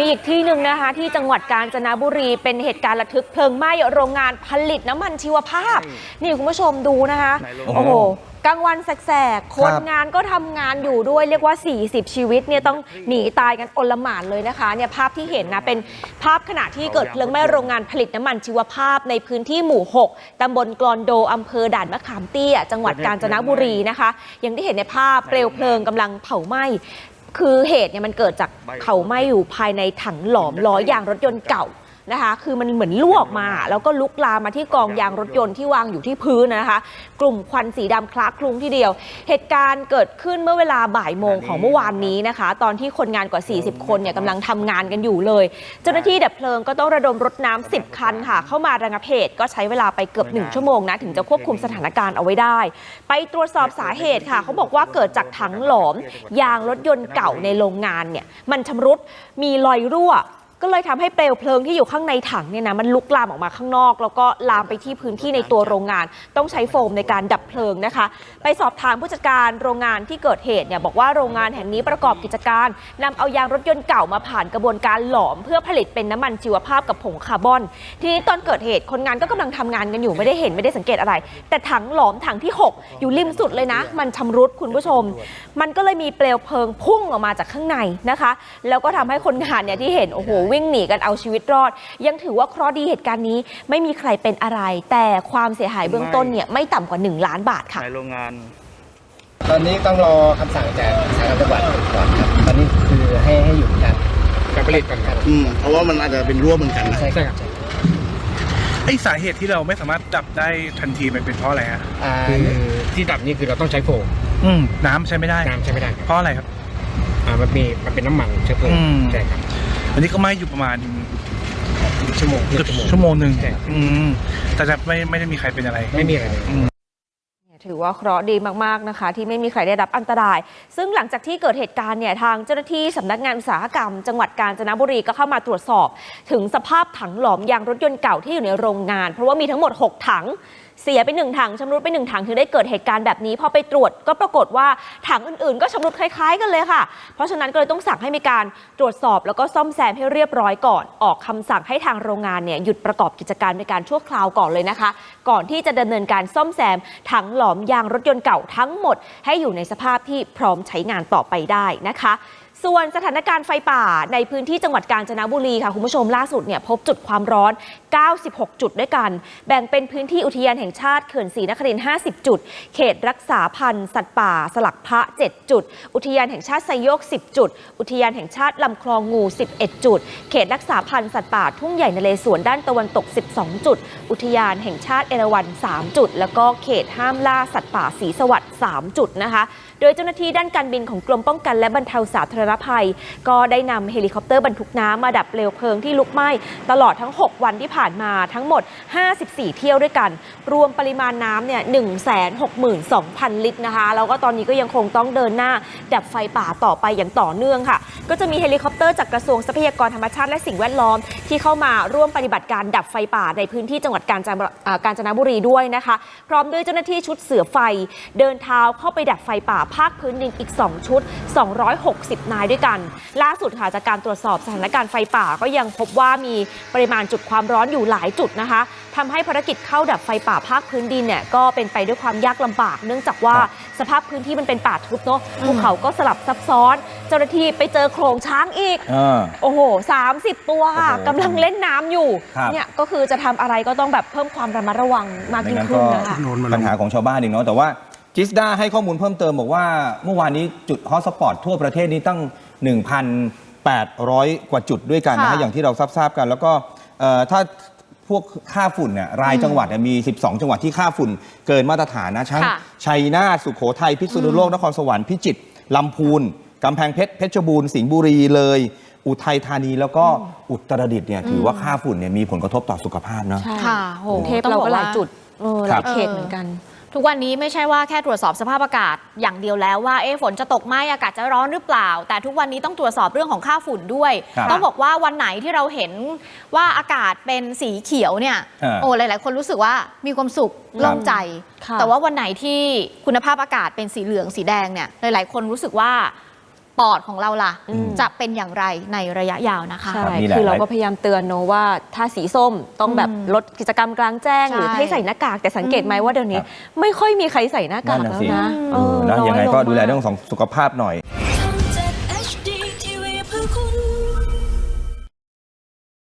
มีอีกที่หนึ่งนะคะ ที่จังหวัดกาญจนบุรีเป็นเหตุการณ์ระทึกเพลิงไหม้โรงงานผลิตน้ำมันชีวภาพ นี่คุณผู้ชมดูนะคะไหนลงโอ้โหกลางวันแสกๆ คนงานก็ทำงานอยู่ด้วยเรียกว่า 40 ชีวิตเนี่ยต้องหนีตายกันอลหม่านเลยนะคะเนี่ยภาพที่เห็นนะเป็นภาพขณะที่เกิดเพลิงไหม้โรงงานผลิตน้ำมันชีวภาพในพื้นที่หมู่ 6ตำบลกลอนโดอำเภอด่านมะขามเตี้ย จังหวัดกาญจนบุรีนะคะ อย่างที่เห็นในภาพเปลวเพลิงกำลังเผาไหม้ คือเหตุเนี่ยมันเกิดจากเผาไหม้อยู่ภายในถังหลอมล้อยางรถยนต์เก่า นะคะ คือมันเหมือนลวกมา แล้วก็ลุกลามมาที่กองยางรถยนต์ที่วางอยู่ที่พื้นนะคะ กลุ่มควันสีดำคละคลุ้งทีเดียว เหตุการณ์เกิดขึ้นเมื่อเวลาบ่ายโมงของเมื่อวานนี้นะคะ ตอนที่คนงานกว่า 40 คนเนี่ยกำลังทำงานกันอยู่เลย เจ้าหน้าที่ดับเพลิงก็ต้องระดมรถน้ำ10 คันค่ะ เข้ามาระงับเหตุก็ใช้เวลาไปเกือบหนึ่งชั่วโมงนะถึงจะควบคุมสถานการณ์เอาไว้ได้ ไปตรวจสอบสาเหตุค่ะเขาบอกว่าเกิดจากถังหลอม ยางรถยนต์เก่าในโรงงานเนี่ยมันชำรุดมีรอยรั่ว ก็เลยทำให้เปลวเพลิงที่อยู่ข้างในถังเนี่ยนะมันลุกลามออกมาข้างนอก แล้วก็ลามไปที่พื้นที่ในตัวโรงงาน ต้องใช้โฟมในการดับเพลิงนะคะ ไปสอบถามผู้จัดการโรงงานที่เกิดเหตุเนี่ยบอกว่าโรงงานแห่งนี้ประกอบกิจการนำเอายางรถยนต์เก่ามาผ่านกระบวนการหลอม เพื่อผลิตเป็นน้ำมันชีวภาพกับผงคาร์บอน ทีนี้ตอนเกิดเหตุคนงานก็กำลังทำงานกันอยู่ไม่ได้เห็นไม่ได้สังเกตอะไร แต่ถังหลอมถังที่ 6 อยู่ริมสุดเลยนะ มันชำรุดคุณผู้ชม มันก็เลยมีเปลวเพลิงพุ่งออกมาจากข้างในนะคะ แล้วก็ทำให้คนงานเนี่ยที่เห็นโอ้โหวิ่งหนีกันเอาชีวิตรอด ยังถือว่าเคราะห์ดีเหตุการณ์นี้ไม่มีใครเป็นอะไร แต่ความเสียหายเบื้องต้นเนี่ยไม่ต่ำกว่า 1 ล้านบาทค่ะในโรงงาน ตอนนี้ต้องรอคำสั่งจากสารจังหวัดก่อนครับตอนนี้คือให้ให้หยุดการการผลิตก่อนครับอืมเพราะว่ามันอาจจะเป็นร่วมเหมือนกันนะใช่ครับใช่ไอสาเหตุที่เราไม่สามารถดับได้ทันทีมันเป็นเพราะอะไรฮะอ่าคือที่ดับนี่คือเราต้องใช้โฟมอืมน้ำใช้ไม่ได้น้ำใช้ไม่ได้ครับเพราะอะไรครับ อ่ามันมีมันเป็นน้ำมันเชื้อเพลิงอืม ใช่ครับ อันนี้ก็ไหม้อยู่ประมาณชั่วโมงเกือบชั่วโมงชั่วโมงหนึ่งใช่ครับอืมแต่จะไม่ไม่ได้มีใครเป็นอะไร ไม่มีอะไรเลยถือว่าเคราะห์ดีมาก ๆ นะคะ ที่ไม่มีใครได้รับอันตราย ซึ่งหลังจากที่เกิดเหตุการณ์เนี่ยทางเจ้าหน้าที่สำนักงานอุตสาหกรรม จังหวัดกาญจนบุรีก็เข้ามาตรวจสอบ ถึงสภาพถังหลอมยางรถยนต์เก่าที่อยู่ในโรงงาน เพราะว่ามีทั้งหมด 6 ถัง เสียไปหนึ่งถังชำรุดไปหนึ่งถังถึงได้เกิดเหตุการณ์แบบนี้พอไปตรวจก็ปรากฏว่าถังอื่นๆ ก็ชำรุดคล้ายๆ กันเลยค่ะ เพราะฉะนั้นก็เลยต้องสั่งให้มีการตรวจสอบแล้วก็ซ่อมแซมให้เรียบร้อยก่อน ออกคำสั่งให้ทางโรงงานเนี่ยหยุดประกอบกิจการในการชั่วคราวก่อนเลยนะคะ ก่อนที่จะดำเนินการซ่อมแซมถังหลอมยางรถยนต์เก่าทั้งหมด ให้อยู่ในสภาพที่พร้อมใช้งานต่อไปได้นะคะ ส่วนสถานการณ์ไฟป่าในพื้นที่จังหวัดกาญจนบุรีค่ะคุณผู้ชมล่าสุดเนี่ยพบจุดความร้อน 96 จุดด้วยกัน แบ่งเป็นพื้นที่อุทยานแห่งชาติเขื่อนศรีนครินทร์50 จุด เขตรักษาพันธุ์สัตว์ป่า สลักพระ 7 จุด อุทยานแห่งชาติไซโยก 10 จุด อุทยานแห่งชาติลำคลองงู 11 จุด เขตรักษาพันธุ์สัตว์ป่าทุ่งใหญ่นเรศวรด้านตะวันตก 12 จุด อุทยานแห่งชาติเอราวัณ 3 จุด แล้วก็เขตห้ามล่าสัตว์ป่าสีสวัสดิ์ 3 จุดนะคะ โดยเจ้าหน้าที่ด้านการบินของกรมป้องกันและบรรเทาสาธารณภัย ก็ได้นำเฮลิคอปเตอร์บรรทุกน้ำมาดับเปลวเพลิงที่ลุกไหม้ตลอดทั้ง 6 วันที่ผ่านมาทั้งหมด 54 เที่ยวด้วยกัน รวมปริมาณน้ำเนี่ย162,000 ลิตรนะคะ แล้วก็ตอนนี้ก็ยังคงต้องเดินหน้า ดับไฟป่าต่อไปอย่างต่อเนื่องค่ะ ก็จะมีเฮลิคอปเตอร์จากกระทรวงทรัพยากรธรรมชาติและสิ่งแวดล้อม ที่เข้ามาร่วมปฏิบัติการดับไฟป่าในพื้นที่จังหวัดกาญจนกาญจนบุรีด้วยนะคะ พร้อมด้วยเจ้าหน้าที่ชุดเสือไฟ เดินเท้าเข้าไปดับไฟป่าภาคพื้นดินอีก 2 ชุด 260นายด้วยกัน ล่าสุดค่ะจากการตรวจสอบสถานการณ์ไฟป่าก็ยังพบว่ามีปริมาณจุดความร้อนอยู่หลายจุดนะคะทำให้ภารกิจเข้าดับไฟป่าภาคพื้นดินเนี่ยก็เป็นไปด้วยความยากลำบาก เนื่องจากว่าสภาพพื้นที่มันเป็นป่าทึบเนาะภูเขาก็สลับซับซ้อน เจ้าหน้าที่ไปเจอโขลงช้างอีกอ่าโอ้โห30 ตัวค่ะโอ้โหกำลังเล่นน้ำอยู่ครับเนี่ยก็คือจะทำอะไรก็ต้องแบบเพิ่มความระมัดระวังมากไม่ยิ่งงั้นขึ้นก็นะคะปัญหาของชาวบ้านเองเนาะแต่ว่า จิสดาให้ข้อมูลเพิ่มเติมบอกว่า เมื่อวานนี้จุดฮอตสปอตทั่วประเทศนี้ตั้ง 1,800 กว่าจุดด้วยกันนะค่ะ ฮะอย่างที่เราทราบๆกัน แล้วก็เอ่อถ้าพวกค่าฝุ่นเนี่ยรายจังหวัดเนี่ยมี 12 จังหวัดที่ค่าฝุ่นเกินมาตรฐานนะทั้งค่ะ ชัยนาทสุโขทัยพิษณุโลกนครสวรรค์พิจิตรลำพูนกำแพงเพชรเพชรบูรณ์สิงห์บุรีเลย อุทัยธานีแล้วก็อุตรดิตถ์เนี่ยถือว่าค่าฝุ่นเนี่ยมีผลกระทบต่อสุขภาพเนาะ ใช่ค่ะโหกรุงเทพต้องเราบอกก็หลายว่าจุดเออหครัลาบ ยเขตเหมือนกัน ทุกวันนี้ไม่ใช่ว่าแค่ตรวจสอบสภาพอากาศอย่างเดียวแล้วว่าเอ๊ะฝนจะตกไหมอากาศจะร้อนหรือเปล่า แต่ทุกวันนี้ต้องตรวจสอบเรื่องของค่าฝุ่นด้วยครับต้องบอกว่าวันไหนที่เราเห็นว่าอากาศเป็นสีเขียวเนี่ยอ่าโอ้หลาย ๆ คนรู้สึกว่ามีความสุขครับโล่งใจค่ะแต่ว่าวันไหนที่คุณภาพอากาศเป็นสีเหลืองสีแดงเนี่ยหลาย ๆ คนรู้สึกว่า ปอดของเราล่ะอืมจะเป็นอย่างไรในระยะยาวนะคะ ใช่ครับนี่แหละคือเราก็พยายามเตือนเนอะว่าถ้าสีส้มต้องแบบอืมลดกิจกรรมกลางแจ้งใช่หรือให้ใส่หน้ากากแต่สังเกตไหมว่าเดี๋ยวนี้ครับไม่ค่อยมีใครใส่หน้ากากนั่นน่ะแล้วสินะเออนะน้อยังไงลก็มาดูแลเรื่องของสุขภาพหน่อย